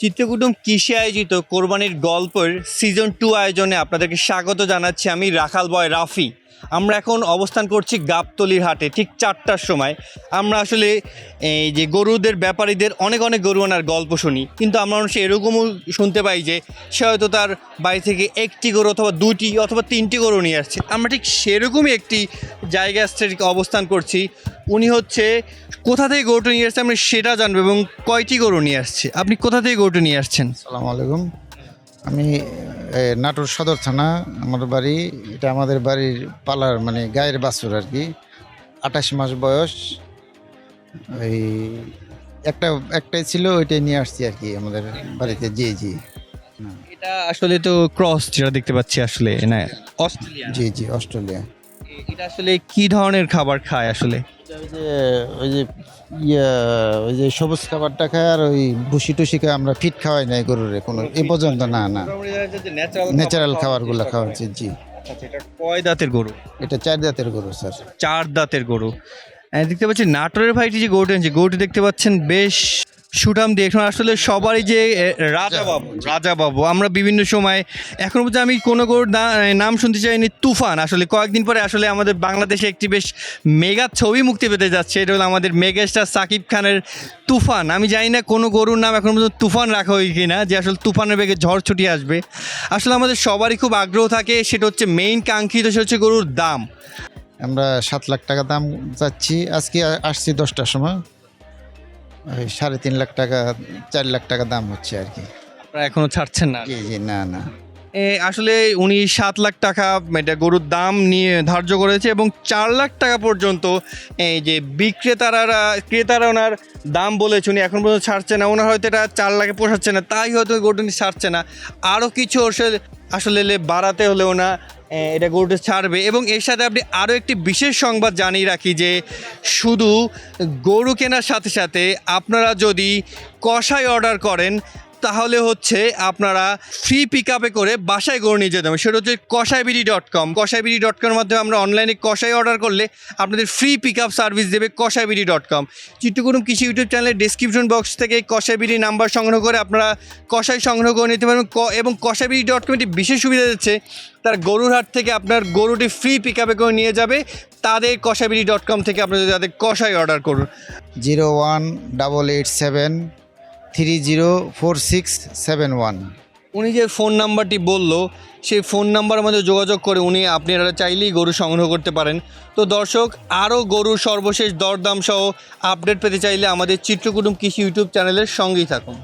চিত্রকুটুম কৃষি আয়োজিত কোরবানির গল্পের সিজন টু আয়োজনে আপনাদেরকে স্বাগত জানাচ্ছি আমি রাখাল বয় রাফি। আমরা এখন অবস্থান করছি গাবতলির হাটে, ঠিক চারটার সময়। আমরা আসলে এই যে গরুদের, ব্যাপারীদের অনেক অনেক গরু আনার গল্প শুনি, কিন্তু আমরা মানুষ এরকমও শুনতে পাই যে সে হয়তো তার বাড়ি থেকে একটি গরু অথবা দুটি অথবা তিনটি গরু নিয়ে আসছে। আমরা ঠিক সেরকমই একটি আসছে অবস্থান করছি। উনি হচ্ছে কোথা থেকে গরুটা নিয়ে আসছে, আমরা সেটা জানব এবং কয়টি গরু নিয়ে আসছে। আপনি কোথা থেকে গরুটা নিয়ে আসছেন? সালাম আলাইকুম। আমি নাটোর সদর থানা আমার বাড়ি এটা আমাদের বাড়ির পালার মানে গায়ের বাছুর আর কি। আঠাশ মাস বয়স ওই একটা একটাই ছিল ওইটাই নিয়ে আসছি আর কি আমাদের বাড়িতে জি জি। এটা আসলে তো ক্রস যেটা দেখতে পাচ্ছি আসলে না? অস্ট্রেলিয়া। জি জি অস্ট্রেলিয়া। এটা আসলে কি ধরনের খাবার খায় আসলে? ওই যে ওই যে ইয়া ওই যে সবুজ খাবারটা খায় আর ওই ভুসি টুসি খায় আমরা ফিট খাওয়াই নাই গরুর কোনো। এ পর্যন্ত না না। ন্যাচারাল খাবারগুলো খাওয়াচ্ছি জি আচ্ছা, এটা কয় দাঁতের গরু? এটা চার দাঁতের গরু স্যার। চার দাঁতের গরু। আহ, দেখতে পাচ্ছি নাটোরের ভাইটি যে গরুটা এনেছে গরুটি দেখতে পাচ্ছেন বেশ সুঠাম দিয়ে। এখন আসলে সবারই যে রাজা বাবু রাজা বাবু। আমরা বিভিন্ন সময় এখন পর্যন্ত আমি কোনো গরুর নাম শুনতে চাইনি তুফান। আসলে কয়েকদিন পরে আসলে আমাদের বাংলাদেশে একটি বেশ মেগা ছবি মুক্তি পেতে যাচ্ছে। এটা হলো আমাদের মেগা স্টার সাকিব খানের তুফান। আমি জানি না কোনো গরুর নাম এখন পর্যন্ত তুফান রাখা হয় কিনা যে আসলে তুফানের বেগে ঝড় ছুটি আসবে। আসলে আমাদের সবারই খুব আগ্রহ থাকে সেটা হচ্ছে মেইন কাঙ্ক্ষিত সেটা হচ্ছে গরুর দাম। আমরা সাত লাখ টাকা দাম চাচ্ছি আজকে আসছি দশটার সময়। ওই সাড়ে তিন লাখ টাকা চার লাখ টাকা দাম হচ্ছে আর কি। আপনারা এখনও ছাড়ছেন না? জি জি না না। এ, আসলে উনি সাত লাখ টাকা এটা গরুর দাম নিয়ে ধার্য করেছে এবং চার লাখ টাকা পর্যন্ত এই যে বিক্রেতারা ক্রেতারা ওনার দাম বলেছে উনি এখন পর্যন্ত ছাড়ছে না। ওনার হয়তো এটা চার লাখে পোষাচ্ছে না তাই হয়তো গরুটা উনি ছাড়ছে না। আরও কিছু আসলে আসলে বাড়াতে হলে ওনা এটা গরুটা ছাড়বে। এবং এর সাথে আপনি আরও একটি বিশেষ সংবাদ জানিয়ে রাখি যে শুধু গরু কেনার সাথে সাথে আপনারা যদি কষাই অর্ডার করেন তাহলে হচ্ছে আপনারা ফ্রি পিক আপে করে বাসায় গরু নিয়ে যেতে হবে সেটা হচ্ছে কষাইবিডি ডট কম কষাইবিডি ডট কমের মাধ্যমে আমরা অনলাইনে কষাই অর্ডার করলে আপনাদের ফ্রি পিক আপ সার্ভিস দেবে কষাইবিডি ডট কম চিত্রকুটুম কৃষি ইউটিউব চ্যানেলের ডিসক্রিপশন বক্স থেকে কষাইবিডি নাম্বার সংগ্রহ করে আপনারা কষাই সংগ্রহ করে নিতে পারবেন। এবং কষাইবিডি ডট কম একটি বিশেষ সুবিধা দিচ্ছে, তার গরুর হাট থেকে আপনার গরুটি ফ্রি পিক আপে করে নিয়ে যাবে, তাদের কষাইবিডি ডট কম থেকে আপনারা তাদের কষাই অর্ডার করুন। Zero one double eight seven three zero four six seven one উনি যে ফোন নাম্বারটি বলল, সেই ফোন নাম্বারের মধ্যে যোগাযোগ করে উনি আপনারা চাইলেই গরু সংগ্রহ করতে পারেন। তো দর্শক, আরও গরুর সর্বশেষ দরদাম সহ আপডেট পেতে চাইলে আমাদের চিত্রকুটুম কৃষি ইউটিউব চ্যানেলের সঙ্গেই থাকুন।